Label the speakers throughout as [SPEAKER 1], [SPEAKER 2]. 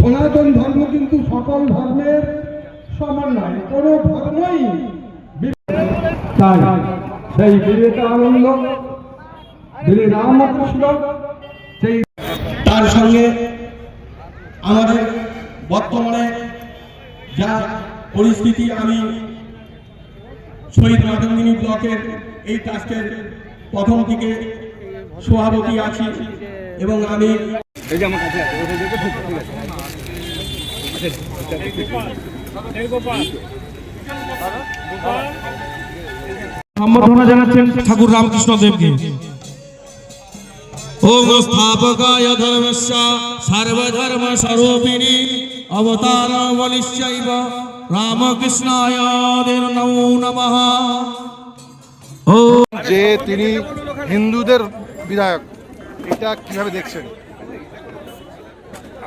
[SPEAKER 1] সনাতন ধর্ম কিন্তু সকল ধর্মের সমান নয়, কোন ধর্মই তাই সেই বিবেকানন্দ শ্রী রামকৃষ্ণ, সেই
[SPEAKER 2] তার সঙ্গে আমাদের বর্তমানে যা পরিস্থিতি, আমি শহীদ মাতঙ্গিনী ব্লকের এই ট্রাস্টের প্রথম থেকে সভাপতি আছি এবং আমি
[SPEAKER 3] সম্বর্ধনা জানাচ্ছেন ঠাকুর রামকৃষ্ণ দেবকে। ওম স্থাপকায় ধর্মস্য সর্বধর্ম স্বরূপিণী অবতার বলিশ্চৈব রামকৃষ্ণায় নমো নমঃ। ও
[SPEAKER 4] যে তিনি হিন্দুদের বিধায়ক এটা কীভাবে দেখছেন?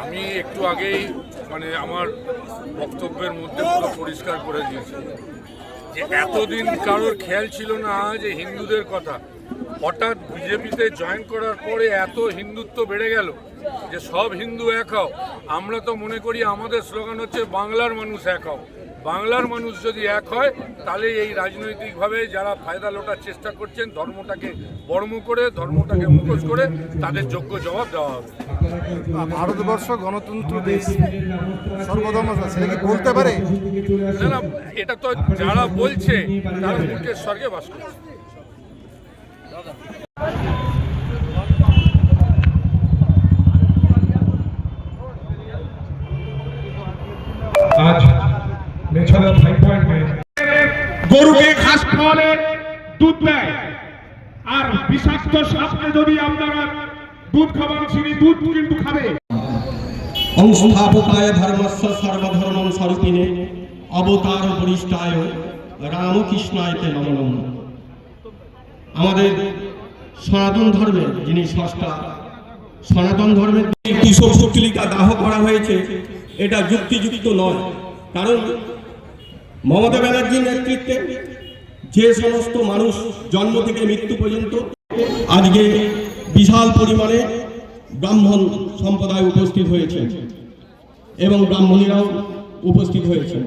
[SPEAKER 5] আমি একটু আগেই মানে আমার বক্তব্যের মধ্যে পুরো পরিষ্কার করে দিয়েছি। যে এতদিন কারোর খেয়াল ছিল না যে হিন্দুদের কথা। হঠাৎ বিজেপিতে জয়েন করার পরে এত হিন্দুত্ব বেড়ে গেল যে সব হিন্দু এক হও। আমরা তো মনে করি আমাদের স্লোগান হচ্ছে বাংলার মানুষ এক হও। বাংলার মানুষ যদি এক হয় তাহলে এই রাজনৈতিকভাবে যারা ফায়দা লোটার চেষ্টা করছেন ধর্মটাকে বর্ম করে ধর্মটাকে মুখোশ করে তাদের যোগ্য জবাব দেওয়া হবে।
[SPEAKER 4] ভারতবর্ষ গণতন্ত্র দেশ সর্বধর্ম সেটা কি বলতে পারে?
[SPEAKER 5] না না এটা তো যারা বলছে তারা মুখের স্বর্গে বাস করছে।
[SPEAKER 1] মেছাদা ফাইভ পয়েন্ট
[SPEAKER 6] গরুকে ঘাস খাওয়ালে দুধ দেয়। আর বিষাক্ত সাপকে যদি আপনারা দুধ খাবার ছিনি দুধ কিন্তু খাবে।
[SPEAKER 2] সংস্থাপকায় ধর্মস্য সর্বধর্ম স্বরূপিণে অবতার বরিষ্ঠায় রামকৃষ্ণায় তে নমঃ নমঃ। আমাদের সনাতন ধর্মের যিনি স্রষ্টা সনাতন ধর্মের একটি শোকলিকা দাহ করা হয়েছে এটা যুক্তিযুক্ত নয়। কারণ মমতা ব্যানার্জির নেতৃত্বে যে সমস্ত মানুষ জন্ম থেকে মৃত্যু পর্যন্ত আজকে বিশাল পরিমাণে ব্রাহ্মণ সম্প্রদায় উপস্থিত হয়েছে এবং ব্রাহ্মণীরাও উপস্থিত হয়েছে